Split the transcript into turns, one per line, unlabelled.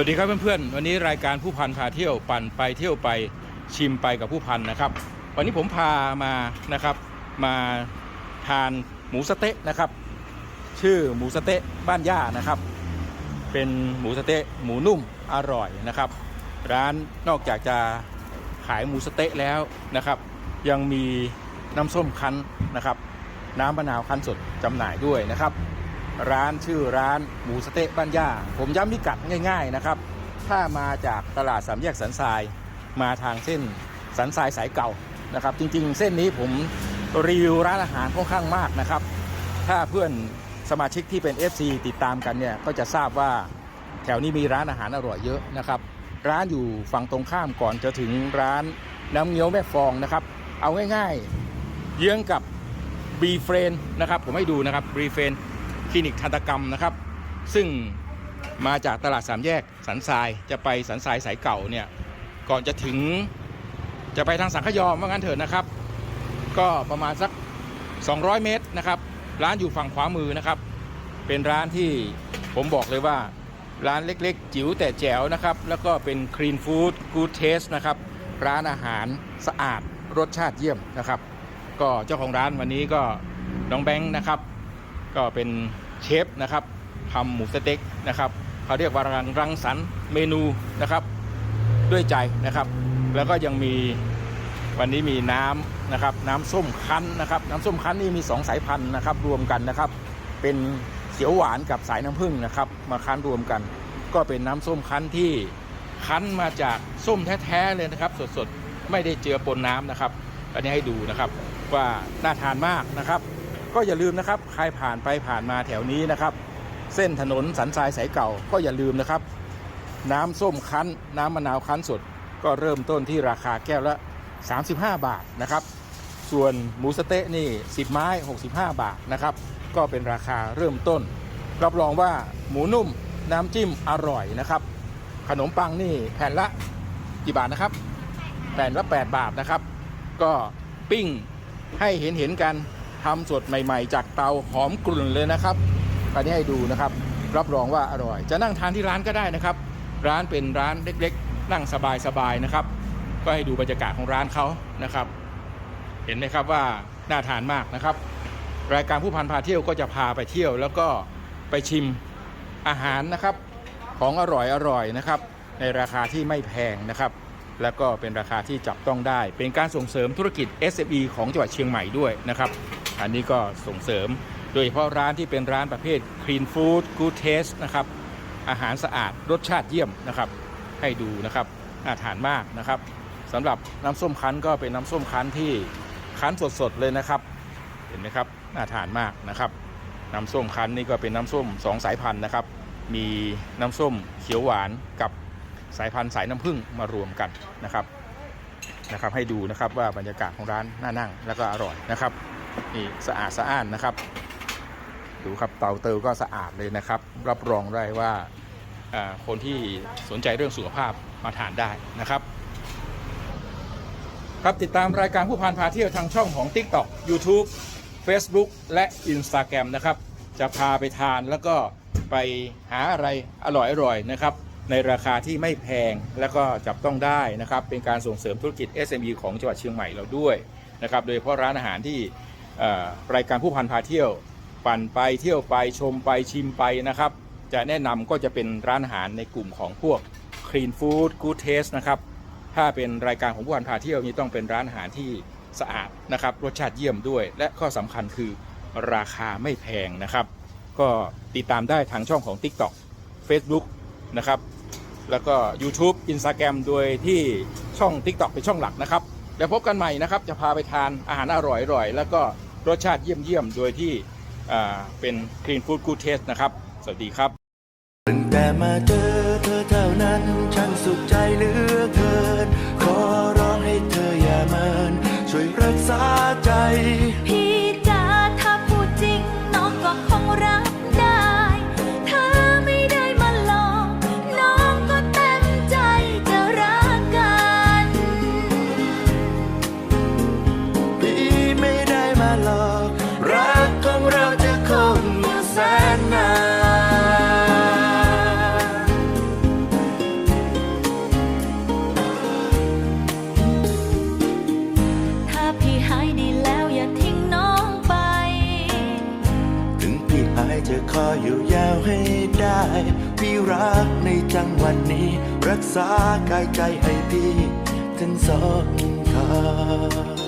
วัสดีครับเพื่อนๆ วันนี้รายการผู้พันพาเที่ยวปั่นไปเที่ยวไปชิมไปกับผู้พันนะครับ วันนี้ผมพามานะครับมาทานหมูสเต๊ะนะครับ ชื่อหมูสเต๊ะบ้านย่านะครับ เป็นหมูสเต๊ะหมูนุ่มอร่อยนะครับ ร้านนอกจากจะขายหมูสเต๊ะแล้วนะครับ ยังมีน้ำส้มคั้นนะครับ น้ำมะนาวคั้นสดจำหน่ายด้วยนะครับ ร้านชื่อร้านหมูสเต๊ะบ้านย่า ผมย้ำพิกัดง่าย ๆนะครับ ถ้ามาจากตลาดสามแยกสันทรายมาทางเส้นสันทรายสายเก่านะครับ จริงๆ เส้นนี้ผมรีวิวร้านอาหารค่อนข้างมากนะครับ ถ้าเพื่อนสมาชิกที่เป็น FC ติดตามกันเนี่ยก็จะทราบว่าแถวนี้มีร้านอาหารอร่อยเยอะนะครับ ร้านอยู่ฝั่งตรงข้ามก่อนจะถึงร้านน้ำเงี้ยวแม่ฟองนะครับ เอาง่ายๆ เยื้องกับบีเฟรนนะครับ ผมให้ดูนะครับบีเฟรน ลินิกทันตกรรมนะครับ ซึ่งมาจากตลาดสามแยกสันทรายจะไปสันทรายสายเก่าเนี่ยก่อนจะถึงจะไปทางสังขยอมว่างั้นเถอะนะครับ ก็ประมาณสัก 200 เมตรนะครับ ร้านอยู่ฝั่งขวามือนะครับ เป็นร้านที่ผมบอกเลยว่าร้านเล็กๆ จิ๋วแต่แจ๋วนะครับ แล้วก็เป็นคลีนฟู้ดกูดเทสนะครับ ร้านอาหารสะอาดรสชาติเยี่ยมนะครับ ก็เจ้าของร้านวันนี้ก็น้องแบงค์นะครับ ก็เป็น เชฟนะครับทำหมูสเต็กนะครับเขาเรียกว่ารังรังสรรค์เมนูนะครับ ด้วยใจนะครับ แล้วก็ยังมีวันนี้มีน้ำนะครับ น้ำส้มคั้นนะครับ น้ำส้มคั้นนี่มี 2 สายพันธุ์นะครับ รวมกันนะครับ เป็นเขียวหวานกับสายน้ำผึ้งนะครับ มาคั้นรวมกัน ก็เป็นน้ำส้มคั้นที่คั้นมาจากส้มแท้ๆเลยนะครับ สดๆไม่ได้เจือปนน้ำนะครับอันนี้ให้ดูนะครับว่าน่าทานมากนะครับ ก็อย่าลืมนะครับใครผ่านไปผ่านมาแถวนี้นะครับ เส้นถนนสันทรายสายเก่าก็อย่าลืมนะครับ น้ำส้มคั้น น้ำมะนาวคั้นสดก็เริ่มต้นที่ราคาแก้วละ 35 บาทนะครับ ส่วนหมูสเต๊ะนี่ 10 ไม้ 65 บาทนะครับ ก็เป็นราคาเริ่มต้น รับรองว่าหมูนุ่มน้ำจิ้มอร่อยนะครับ ขนมปังนี่แผ่นละกี่บาทนะครับ แผ่นละ 8 บาทนะครับ ก็ปิ้งให้เห็นเห็นกัน ทำสดใหม่ ๆ จากเตาหอมกลุ่นเลยนะครับอันนี้ให้ดูนะครับ รับรองว่าอร่อย จะนั่งทานที่ร้านก็ได้นะครับ ร้านเป็นร้านเล็กๆ นั่งสบายๆนะครับ ก็ให้ดูบรรยากาศของร้านเขานะครับ เห็นไหมครับว่าน่าทานมากนะครับ รายการผู้พันพาเที่ยวก็จะพาไปเที่ยว แล้วก็ไปชิมอาหารนะครับ ของอร่อยอร่อยนะครับ ในราคาที่ไม่แพงนะครับ แล้วก็เป็นราคาที่จับต้องได้ เป็นการส่งเสริมธุรกิจ SME ของจังหวัดเชียงใหม่ด้วยนะครับ อันนี้ก็ส่งเสริม โดยเฉพาะร้านที่เป็นร้านประเภท Clean Food Good Taste นะครับ อาหารสะอาดรสชาติเยี่ยมนะครับ ให้ดูนะครับน่าทานมากนะครับสำหรับน้ำส้มคั้นก็เป็นน้ำส้มคั้นที่คั้นสดๆเลยนะครับ เห็นไหมครับน่าทานมากนะครับ น้ำส้มคั้นนี่ก็เป็นน้ำส้มสองสายพันธุ์นะครับ มีน้ำส้มเขียวหวานกับสายพันธุ์สายน้ำผึ้งมารวมกันนะครับนะครับให้ดูนะครับว่าบรรยากาศของร้านน่านั่งแล้วก็อร่อยนะครับ นี่สะอาดสะอ้านนะครับ ดูครับเตาเตาก็สะอาดเลยนะครับ รับรองได้ว่าคนที่สนใจเรื่องสุขภาพมาทานได้นะครับ ครับติดตามรายการผู้พันพาเที่ยวทางช่องของ TikTok YouTube Facebook และ Instagram นะครับ จะพาไปทานแล้วก็ไปหาอะไรอร่อยๆนะครับ ในราคาที่ไม่แพงแล้วก็จับต้องได้นะครับ เป็นการส่งเสริมธุรกิจ SME ของจังหวัดเชียงใหม่เราด้วยนะครับ โดยเฉพาะร้านอาหารที่ รายการผู้พันพาเที่ยว ปั่นไปเที่ยวไปชมไปชิมไปนะครับ จะแนะนำก็จะเป็นร้านอาหารในกลุ่มของพวก Clean Food Good Taste นะครับถ้าเป็นรายการของผู้พันพาเที่ยวนี้ต้องเป็นร้านอาหารที่สะอาดนะครับรสชาติเยี่ยมด้วย และข้อสำคัญคือราคาไม่แพงนะครับ ก็ติดตามได้ทางช่องของ TikTok Facebook นะครับแล้วก็ YouTube Instagram โดยที่ช่อง TikTok เป็นช่องหลักนะครับ แล้วพบกันใหม่นะครับ จะพาไปทานอาหารอร่อยๆ แล้วก็ รสชาติเยี่ยมๆ โดยที่เป็น Clean Food Good Taste นะครับ สวัสดีครับ
ตั้งแต่มาเจอเธอเท่านั้นฉันสุขใจเหลือ จะขออยู่ยาวให้ได้ พี่รักในจังหวัดนี้ รักษากายใจให้พี่ถึงสองทาง